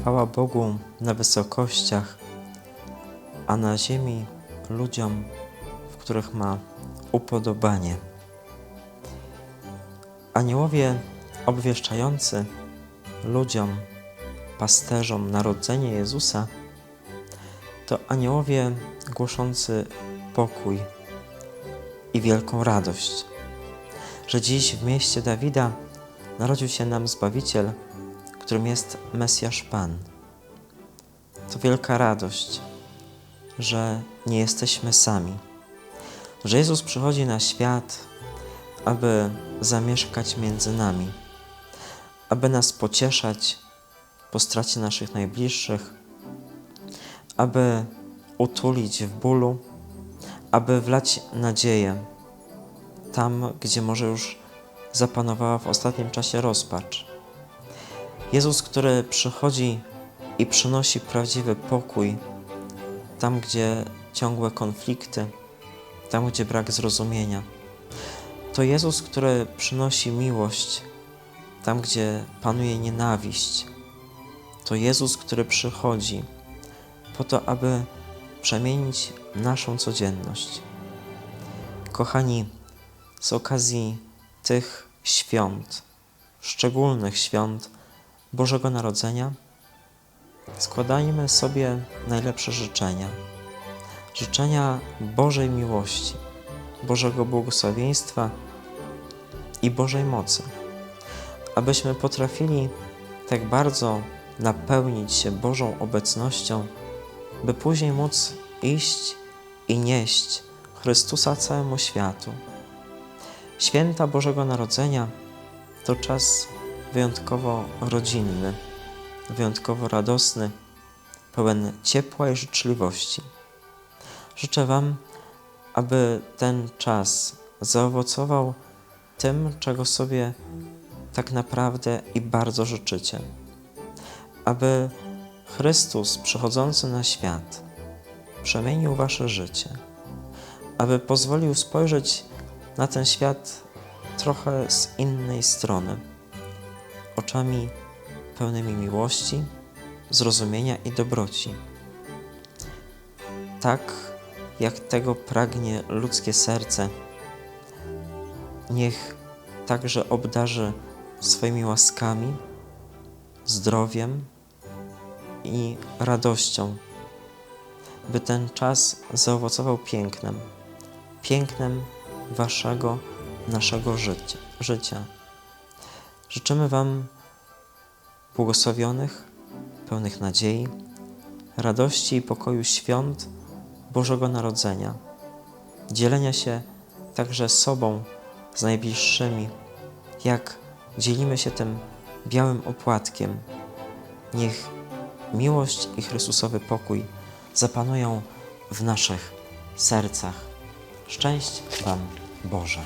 Chwała Bogu na wysokościach, a na ziemi ludziom, w których ma upodobanie. Aniołowie obwieszczający ludziom, pasterzom narodzenie Jezusa, to aniołowie głoszący pokój i wielką radość, że dziś w mieście Dawida narodził się nam Zbawiciel, którym jest Mesjasz Pan. To wielka radość, że nie jesteśmy sami, że Jezus przychodzi na świat, aby zamieszkać między nami, aby nas pocieszać po stracie naszych najbliższych, aby utulić w bólu, aby wlać nadzieję tam, gdzie może już zapanowała w ostatnim czasie rozpacz. Jezus, który przychodzi i przynosi prawdziwy pokój tam, gdzie ciągłe konflikty, tam, gdzie brak zrozumienia. To Jezus, który przynosi miłość tam, gdzie panuje nienawiść. To Jezus, który przychodzi po to, aby przemienić naszą codzienność. Kochani, z okazji tych świąt, szczególnych świąt Bożego Narodzenia, składajmy sobie najlepsze życzenia. Życzenia Bożej miłości, Bożego błogosławieństwa i Bożej mocy, abyśmy potrafili tak bardzo napełnić się Bożą obecnością, by później móc iść i nieść Chrystusa całemu światu. Święta Bożego Narodzenia to czas wyjątkowo rodzinny, wyjątkowo radosny, pełen ciepła i życzliwości. Życzę Wam, aby ten czas zaowocował tym, czego sobie tak naprawdę i bardzo życzycie. Aby Chrystus przychodzący na świat przemienił Wasze życie, aby pozwolił spojrzeć na ten świat trochę z innej strony, oczami pełnymi miłości, zrozumienia i dobroci. Tak jak tego pragnie ludzkie serce, niech także obdarzy swoimi łaskami, zdrowiem i radością, by ten czas zaowocował pięknem, pięknem Waszego, naszego życia. życia. Życzymy Wam błogosławionych, pełnych nadziei, radości i pokoju świąt Bożego Narodzenia, dzielenia się także sobą z najbliższymi, jak dzielimy się tym białym opłatkiem. Niech miłość i Chrystusowy pokój zapanują w naszych sercach. Szczęść Wam Boże.